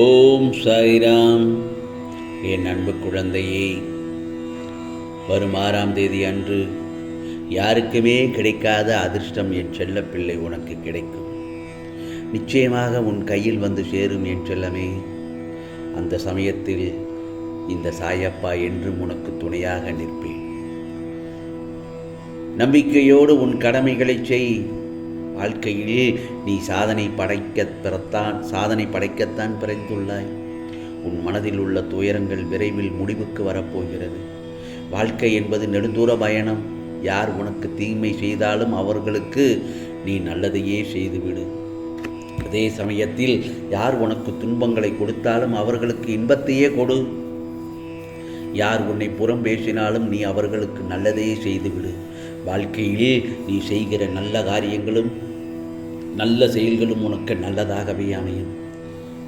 ஓம் சாய்ராம். என் அன்பு குழந்தையே வரும் ஆறாம் தேதி அன்று யாருக்குமே கிடைக்காத அதிர்ஷ்டம் என் செல்லப்பிள்ளை உனக்கு கிடைக்கும். நிச்சயமாக உன் கையில் வந்து சேரும் என் செல்லமே. அந்த சமயத்தில் இந்த சாயப்பா என்றும் உனக்கு துணையாக நிற்பேன். நம்பிக்கையோடு உன் கடமைகளை செய். வாழ்க்கையில் நீ சாதனை படைக்க பிறத்தான் சாதனை படைக்கத்தான் பிறந்துள்ளாய். உன் மனதில் உள்ள துயரங்கள் விரைவில் முடிவுக்கு வரப்போகிறது. வாழ்க்கை என்பது நெடுந்தூர பயணம். யார் உனக்கு தீமை செய்தாலும் அவர்களுக்கு நீ நல்லதையே செய்துவிடு. அதே சமயத்தில் யார் உனக்கு துன்பங்களை கொடுத்தாலும் அவர்களுக்கு இன்பத்தையே கொடு. யார் உன்னை புறம் பேசினாலும் நீ அவர்களுக்கு நல்லதையே செய்துவிடு. வாழ்க்கையில் நீ செய்கிற நல்ல காரியங்களும் நல்ல செயல்களும் உனக்கு நல்லதாகவே அமையும்.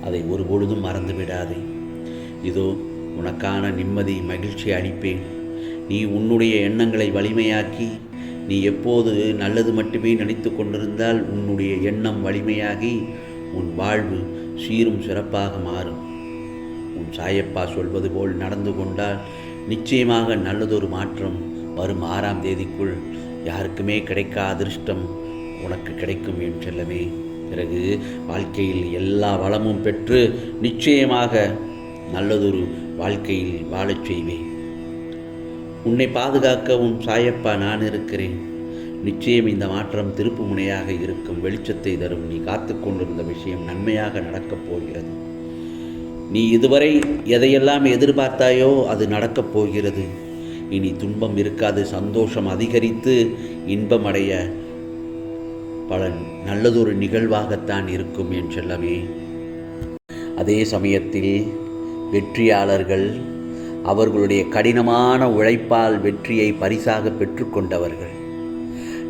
அதை ஒருபொழுதும் மறந்துவிடாதே. இதோ உனக்கான நிம்மதி மகிழ்ச்சி அளிப்பேன். நீ உன்னுடைய எண்ணங்களை வலிமையாக்கி நீ எப்போது நல்லது மட்டுமே நினைத்து கொண்டிருந்தால் உன்னுடைய எண்ணம் வலிமையாகி உன் வாழ்வு சீரும் சிறப்பாக மாறும். உன் சாயப்பா சொல்வது போல் நடந்து கொண்டால் நிச்சயமாக நல்லதொரு மாற்றம் வரும் ஆறாம் தேதிக்குள் யாருக்குமே கிடைக்காத அதிர்ஷ்டம் உனக்கு கிடைக்கும் என் செல்லமே. பிறகு வாழ்க்கையில் எல்லா வளமும் பெற்று நிச்சயமாக நல்லதொரு வாழ்க்கையில் வாழச் செய்வேன். உன்னை பாதுகாக்கவும் சாயப்பா நான் இருக்கிறேன். நிச்சயம் இந்த மாற்றம் திருப்பு முனையாக இருக்கும் வெளிச்சத்தை தரும். நீ காத்து கொண்டிருந்த விஷயம் நன்மையாக நடக்கப் போகிறது. நீ இதுவரை எதையெல்லாம் எதிர்பார்த்தாயோ அது நடக்கப் போகிறது. இனி துன்பம் இருக்காது. சந்தோஷம் அதிகரித்து இன்பமடைய பல நல்லதொரு நிகழ்வாகத்தான் இருக்கும் என் செல்லவே அதே சமயத்தில் வெற்றியாளர்கள் அவர்களுடைய கடினமான உழைப்பால் வெற்றியை பரிசாக பெற்றுக்கொண்டவர்கள்.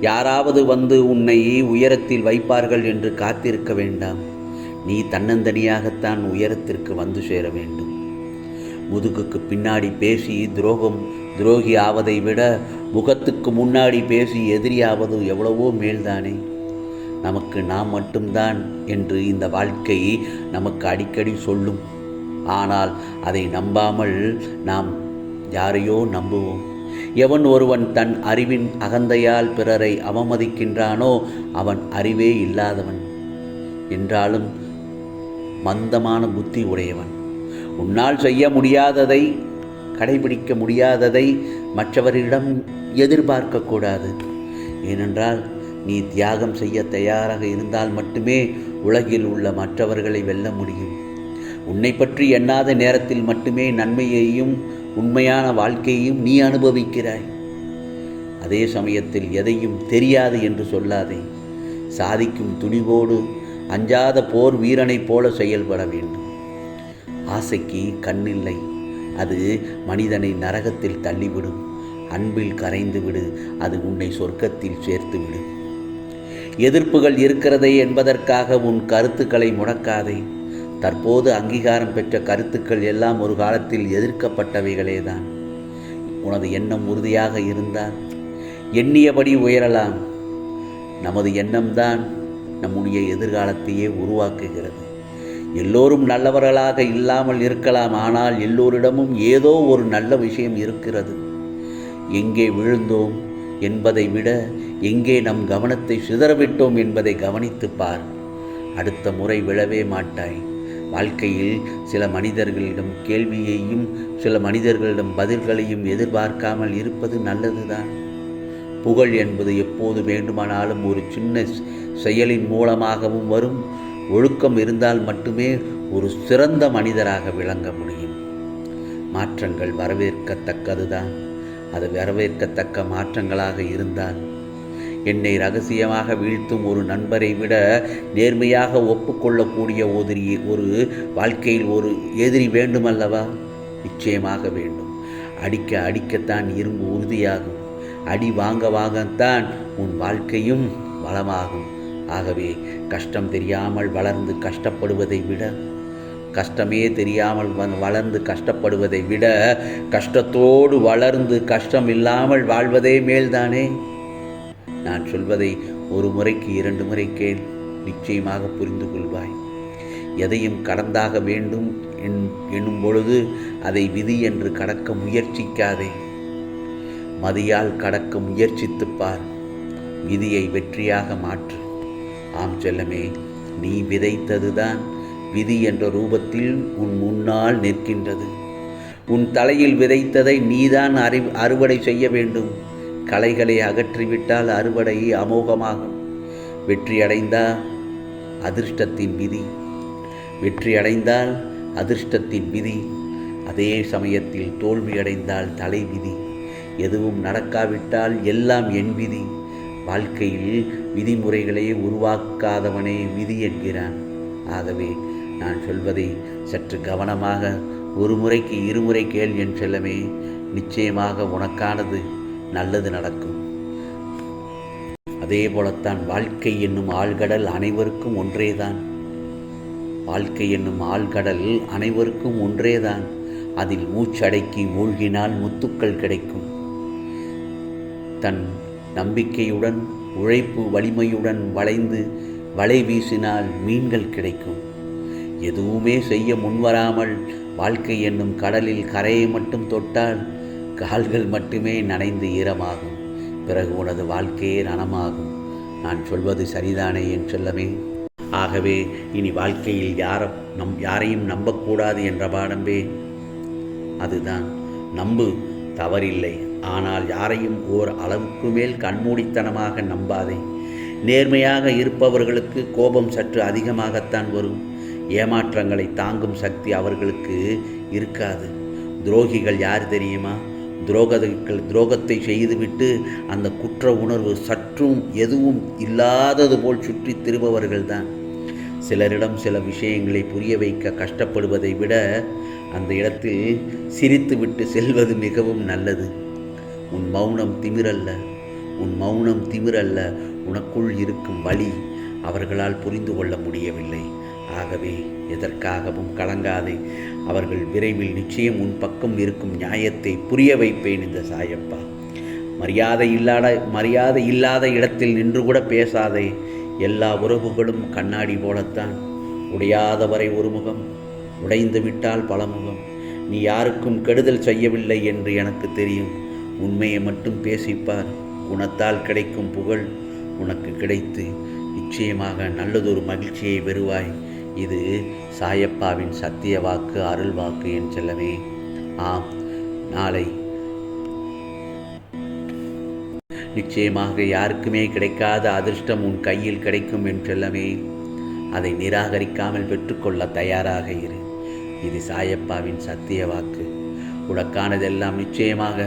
யாராவது வந்து உன்னை உயரத்தில் வைப்பார்கள் என்று காத்திருக்க வேண்டாம். நீ தன்னந்தனியாகத்தான் உயரத்திற்கு வந்து சேர வேண்டும். முதுகுக்கு பின்னாடி பேசி துரோகம் துரோகி ஆவதை விட முகத்துக்கு முன்னாடி பேசி எதிரியாவது எவ்வளவோ மேல்தானே? நமக்கு நாம் மட்டும்தான் என்று இந்த வாழ்க்கை நமக்கு அடிக்கடி சொல்லும். ஆனால் அதை நம்பாமல் நாம் யாரையோ நம்புவோம். எவன் ஒருவன் தன் அறிவின் அகந்தையால் பிறரை அவமதிக்கின்றானோ அவன் அறிவே இல்லாதவன். என்றாலும் மந்தமான புத்தி உடையவன். உன்னால் செய்ய முடியாததை கடைபிடிக்க முடியாததை மற்றவரிடம் எதிர்பார்க்கக்கூடாது. ஏனென்றால் நீ தியாகம் செய்ய தயாராக இருந்தால் மட்டுமே உலகில் உள்ள மற்றவர்களை வெல்ல முடியும். உன்னை பற்றி எண்ணாத நேரத்தில் மட்டுமே நன்மையையும் உண்மையான வாழ்க்கையையும் நீ அனுபவிக்கிறாய். அதே சமயத்தில் எதையும் தெரியாது என்று சொல்லாதே. சாதிக்கும் துணிவோடு அஞ்சாத போர் வீரனைப் போல செயல்பட வேண்டும். ஆசைக்கு கண்ணில்லை. அது மனிதனை நரகத்தில் தள்ளிவிடும். அன்பில் கரைந்து விடு அது உன்னை சொர்க்கத்தில் சேர்த்துவிடு. எதிர்ப்புகள் இருக்கிறதே என்பதற்காக உன் கருத்துக்களை முடக்காதே. தற்போது அங்கீகாரம் பெற்ற கருத்துக்கள் எல்லாம் ஒரு காலத்தில் எதிர்க்கப்பட்டவைகளே தான் உனது எண்ணம் உறுதியாக இருந்தால் எண்ணியபடி உயரலாம். நமது எண்ணம்தான் நம்முடைய எதிர்காலத்தையே உருவாக்குகிறது. எல்லோரும் நல்லவர்களாக இல்லாமல் இருக்கலாம் ஆனால் எல்லோரிடமும் ஏதோ ஒரு நல்ல விஷயம் இருக்கிறது. எங்கே விழுந்தோம் என்பதை விட எங்கே நம் கவனத்தை சிதறவிட்டோம் என்பதை கவனித்துப் பார். அடுத்த முறை விழவே மாட்டாய். வாழ்க்கையில் சில மனிதர்களிடம் கேள்வியையும் சில மனிதர்களிடம் பதில்களையும் எதிர்பார்க்காமல் இருப்பது நல்லதுதான். புகழ் என்பது எப்போது வேண்டுமானாலும் ஒரு சின்ன செயலின் மூலமாகவும் வரும். ஒழுக்கம் இருந்தால் மட்டுமே ஒரு சிறந்த மனிதராக விளங்க முடியும். மாற்றங்கள் வரவேற்கத்தக்கதுதான். அது வரவேற்கத்தக்க மாற்றங்களாக இருந்தால் என்னை ரகசியமாக வீழ்த்தும் ஒரு நண்பரை விட நேர்மையாக ஒப்புக்கொள்ளக்கூடிய ஒரு ஒரு வாழ்க்கையில் ஒரு எதிரி வேண்டுமல்லவா? நிச்சயமாக வேண்டும். அடிக்க அடிக்கத்தான் இரும்பு உறுதியாகும். அடி வாங்க வாங்கத்தான் உன் வாழ்க்கையும் வளமாகும். ஆகவே கஷ்டம் தெரியாமல் வளர்ந்து கஷ்டப்படுவதை விட கஷ்டமே தெரியாமல் வளர்ந்து கஷ்டப்படுவதை விட கஷ்டத்தோடு வளர்ந்து கஷ்டம் இல்லாமல் வாழ்வதே மேல்தானே? நான் சொல்வதை ஒரு முறைக்கு இரண்டு முறை கேள் நிச்சயமாக புரிந்து கொள்வாய். எதையும் கடந்தாக வேண்டும் என்- எனும் பொழுது அதை விதி என்று கடக்க முயற்சிக்காதே. மதியால் கடக்க முயற்சித்துப் பார் விதியை வெற்றியாக மாற்று. ஆம் செல்லமே நீ விதைத்ததுதான் விதி என்ற ரூபத்தில் உன் முன்னால் நிற்கின்றது. உன் தலையில் விதைத்ததை நீதான் அறி அறுவடை செய்ய வேண்டும். களைகளை அகற்றிவிட்டால் அறுவடை அமோகமாகும். வெற்றி அடைந்தால் அதிர்ஷ்டத்தின் விதி. வெற்றி அடைந்தால் அதிர்ஷ்டத்தின் விதி. அதே சமயத்தில் தோல்வி அடைந்தால் தலை விதி. எதுவும் நடக்காவிட்டால் எல்லாம் என் விதி. வாழ்க்கையில் விதிமுறைகளை உருவாக்காதவனே விதி என்கிறான். ஆகவே நான் சொல்வதை சற்று கவனமாக ஒரு முறைக்கு இருமுறை கேள் என் செல்லமே நிச்சயமாக உனக்கானது நல்லது நடக்கும். அதே போலத்தான் வாழ்க்கை என்னும் ஆழ்கடல் அனைவருக்கும் ஒன்றேதான். வாழ்க்கை என்னும் ஆழ்கடல் அனைவருக்கும் ஒன்றேதான். அதில் மூச்சடக்கி மூழ்கினால் முத்துக்கள் கிடைக்கும். தன் நம்பிக்கையுடன் உழைப்பு வலிமையுடன் வளைந்து வலை வீசினால் மீன்கள் கிடைக்கும். எதுவுமே செய்ய முன்வராமல் வாழ்க்கை என்னும் கடலில் கரையை மட்டும் தொட்டால் கால்கள் மட்டுமே நனைந்து ஈரமாகும். பிறகு உனது வாழ்க்கையே ரணமாகும். நான் சொல்வது சரிதானே என் சொல்லமே? ஆகவே இனி வாழ்க்கையில் யார நம் யாரையும் நம்பக்கூடாது என்ற பாடம்பே. அதுதான். நம்பு தவறில்லை. ஆனால் யாரையும் ஓர் அளவுக்கு மேல் கண்மூடித்தனமாக நம்பாதே. நேர்மையாக இருப்பவர்களுக்கு கோபம் சற்று அதிகமாகத்தான் வரும். ஏமாற்றங்களை தாங்கும் சக்தி அவர்களுக்கு இருக்காது. துரோகிகள் யார் தெரியுமா? துரோகங்கள் துரோகத்தை செய்துவிட்டு அந்த குற்ற உணர்வு சற்றும் எதுவும் இல்லாதது போல் சுற்றித் திரும்பவர்கள்தான் சிலரிடம் சில விஷயங்களை புரிய வைக்க கஷ்டப்படுவதை விட அந்த இடத்தில் சிரித்துவிட்டு செல்வது மிகவும் நல்லது. உன் மௌனம் திமிரல்ல உன் மௌனம் திமிரல்ல உனக்குள் இருக்கும் வழி அவர்களால் புரிந்து கொள்ள முடியவில்லை. ஆகவே எதற்காகவும் கலங்காதே அவர்கள் விரைவில் நிச்சயம் உன் பக்கம் இருக்கும் நியாயத்தை புரிய வைப்பேன் இந்த சாயப்பா. மரியாதை இல்லாத மரியாதை இல்லாத இடத்தில் நின்று கூட பேசாதே எல்லா உறவுகளும் கண்ணாடி போலத்தான். உடையாதவரை ஒரு முகம் உடைந்து விட்டால் பல முகம். நீ யாருக்கும் கெடுதல் செய்யவில்லை என்று எனக்கு தெரியும். உண்மையை மட்டும் பேசிப்பார். குணத்தால் கிடைக்கும் புகழ் உனக்கு கிடைத்து நிச்சயமாக நல்லதொரு மகிழ்ச்சியை பெறுவாய். இது சாயப்பாவின் சத்திய வாக்கு அருள் வாக்கு என் செல்லவே ஆம் நாளை. நிச்சயமாக யாருக்குமே கிடைக்காத அதிர்ஷ்டம் உன் கையில் கிடைக்கும் என்றெல்லவே அதை நிராகரிக்காமல் பெற்றுக்கொள்ள தயாராக இரு. இது சாயப்பாவின் சத்திய வாக்கு. உனக்கானதெல்லாம் நிச்சயமாக